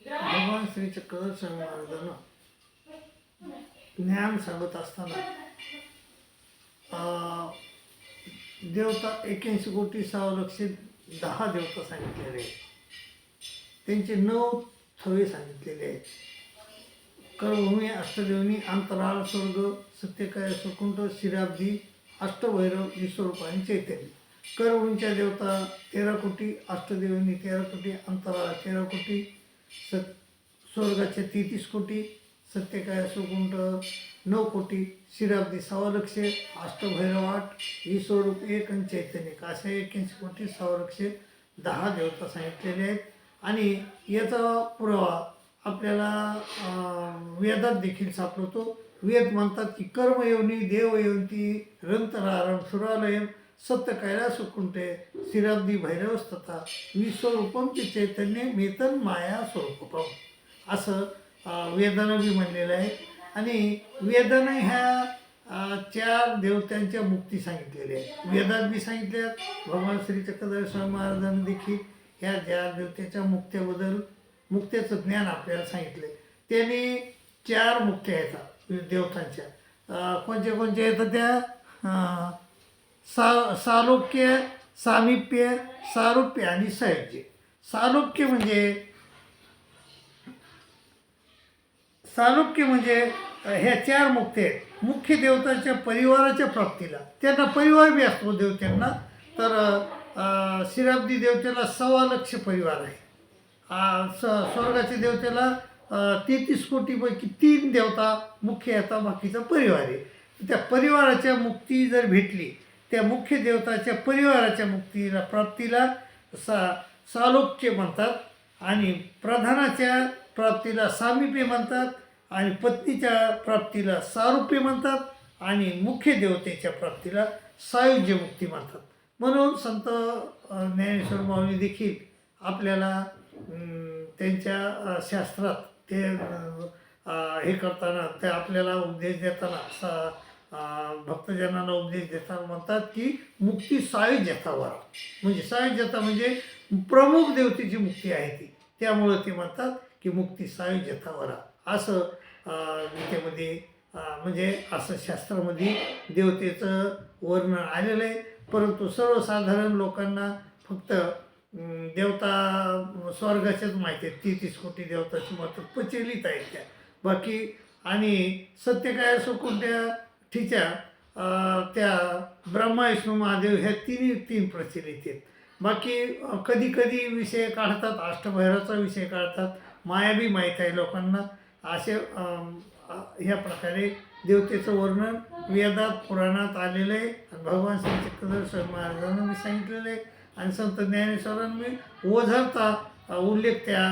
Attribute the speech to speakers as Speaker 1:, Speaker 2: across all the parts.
Speaker 1: भगवान श्री चक्र स्वामी महाराजांना ज्ञान सांगत असताना अं, देवता एक्याऐंशी कोटी सहा दहा देवता सांगितलेले आहेत त्यांचे नऊ थवे सांगितलेले आहेत कर्मभूमी अष्टदेवनी अंतराळ स्वर्ग सत्यकाय सुकुंठ शिराब्दी अष्टभैरव विश्वरूप आणि चैतन्य कर्मभूमीच्या देवता तेरा कोटी अष्टदेवनी तेरा कोटी अंतराळ तेरा कोटी सत स्वर्गाचे तेहतीस कोटी सत्यकाय सुकुंठ नऊ कोटी शिराब्दी सावलक्ष अष्टभैरवाट अष्टभैरव आठ विश्वरूप एक आणि चैतन्य. असे एक्याऐंशी कोटी सावलक्ष दहा देवता सांगितलेले आहेत. आणि याचा पुरावा आपल्याला वेदात देखील सापडतो. वेद म्हणतात की कर्मयोनी देवयोनी रंतरारम सुरालयम सत्य कैलास कुंटे भैरवस्तता मी विश्वरूपम ते चैतन्य मेतन माया स्वरूपम असं वेदना मी बी म्हणलेलं आहे. आणि वेदना ह्या चार देवतांच्या मुक्ती सांगितलेल्या आहेत. वेदात बी सांगितल्यात भगवान श्री चक्रधर स्वामी महाराजांनी देखील ह्या ज्या देवतेच्या मुक्त्याबद्दल मुक्त्याचं ज्ञान आपल्याला सांगितले त्यांनी चार मुक्त्या येतात देवतांच्या. अं, कोणत्या कोणत्या येतात त्या? सा सालोक्य सामिप्य सारुप्य आणि सायुज्य सालोक्य म्हणजे सालोक्य म्हणजे ह्या चार मुक्ती आहेत. मुख्य देवताच्या परिवाराच्या प्राप्तीला. त्यांना परिवार बी असतो देवत्यांना. तर शिराब्दी देवतेला सव्वा लक्ष परिवार आहे. स स्वर्गाच्या देवतेला तेहतीस कोटीपैकी तीन देवता मुख्य येता बाकीचा परिवार आहे. त्या परिवाराच्या मुक्ती जर भेटली त्या मुख्य देवताच्या परिवाराच्या मुक्तीला प्राप्तीला सा सालोक्य म्हणतात आणि प्रधानाच्या प्राप्तीला सामीप्य म्हणतात आणि पत्नीच्या प्राप्तीला सारूप्य म्हणतात आणि मुख्य देवतेच्या प्राप्तीला सायुज्य मुक्ती म्हणतात. म्हणून संत ज्ञानेश्वर माऊली देखील आपल्याला त्यांच्या शास्त्रात ते हे करताना ते आपल्याला उपदेश देताना सा भक्तजनांना उपदेश देताना म्हणतात की मुक्ती सायुज्यता वरा. म्हणजे सायुज्यता म्हणजे प्रमुख देवतेची मुक्ती आहे ती. त्यामुळं ते म्हणतात की मुक्ती सायुज्यता वरा. असं गीतेमध्ये म्हणजे असं शास्त्रामध्ये देवतेचं वर्णन आलेलं आहे. परंतु सर्वसाधारण लोकांना फक्त देवता स्वर्गाच्याच माहिती आहेत. ती तीस कोटी देवताची मात्र प्रचलित आहेत त्या. बाकी आणि सत्य काय असो कोणत्या ठीच्या त्या ब्रह्मा विष्णू महादेव ह्या तिन्ही तीन प्रचलित आहेत. बाकी कधी कधी विषय काढतात अष्टभैराचा विषय काढतात. माया बी माहीत आहे लोकांना. असे ह्या प्रकारे देवतेचं वर्णन वेदात पुराणात आलेलं आहे. आणि भगवान श्री चक्रधर महाराजांना मी सांगितलेलं आहे. आणि संत ज्ञानेश्वरांनी ओझरता उल्लेख त्या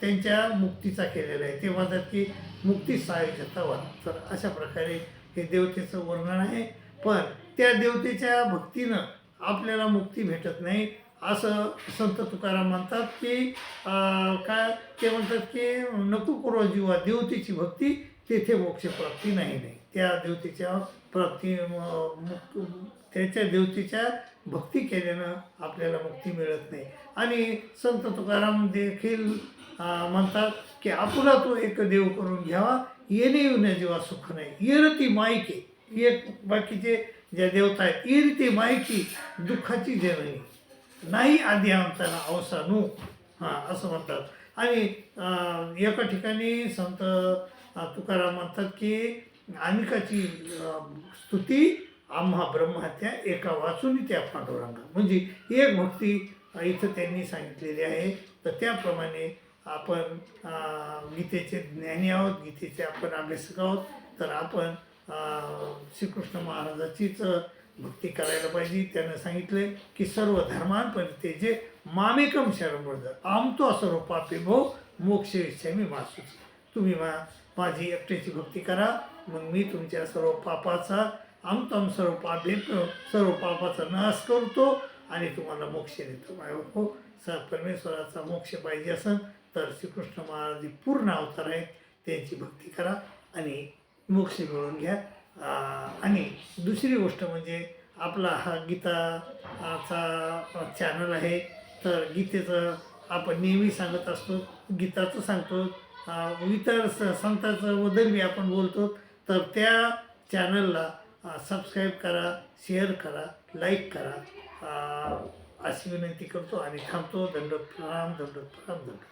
Speaker 1: त्यांच्या मुक्तीचा केलेला आहे. ते म्हणतात की मुक्ती सायुज्यता वर तर अशा प्रकारे हे देवतेचं वर्णन आहे. पण त्या देवतेच्या भक्तीनं आपल्याला मुक्ती भेटत नाही. असं संत तुकाराम म्हणतात की काय ते म्हणतात की नको करू जीवा देवतेची भक्ती तेथे मोक्षप्राप्ती नाही नाही. त्या देवतेच्या प्राप्ती मुक्त त्याच्या देवतेच्या भक्ती केल्यानं आपल्याला मुक्ती मिळत नाही. आणि संत तुकाराम देखील म्हणतात की आपुला तो एक देव करून घ्यावा येणे येऊन जीवा सुख नाही. येरती मायके. एक बाकीचे ज्या देवता आहेत येरती मायकी दुःखाची जननी नाही आधी आमचा अवसानू हां असं म्हणतात. आणि एका ठिकाणी संत तुकाराम म्हणतात की अनिकाची स्तुती आम्हा ब्रह्महत्या एका वाचून त्या पांडुरंगा म्हणजे एक भक्ती इथं त्यांनी सांगितलेली आहे. तर त्याप्रमाणे आपण गीतेचे ज्ञानी आहोत गीतेचे आपण अभ्यासक आहोत तर आपण श्रीकृष्ण महाराजाचीच भक्ती करायला पाहिजे. त्यानं सांगितलं की सर्व धर्मांपर्यंत जे मामेकम शरण आमतो सर्व पापी भाऊ मोक्ष विषय मी मासूच. तुम्ही मा माझी एकट्याची भक्ती करा मग मी तुमच्या सर्व पापाचा आमतम सर्व पापे सर्व पापाचा नाश करतो आणि तुम्हाला मोक्ष देतो. माय हो स परमेश्वराचा मोक्ष पाहिजे असं तर श्रीकृष्ण महाराज पूर्ण अवतार आहेत त्यांची भक्ती करा आणि मोक्ष मिळवून घ्या. आणि दुसरी गोष्ट म्हणजे आपला हा गीताचा चॅनल आहे तर गीतेचं आपण नेहमी सांगत असतो गीताचं सांगतो इतर स संतांचं बद्दल आपण बोलतो तर त्या चॅनलला सबस्क्राईब करा शेअर करा लाईक करा. अशी विनंती करतो आणि थांबतो दंडोत प्रणाम दंडोत प्रणाम दंडोत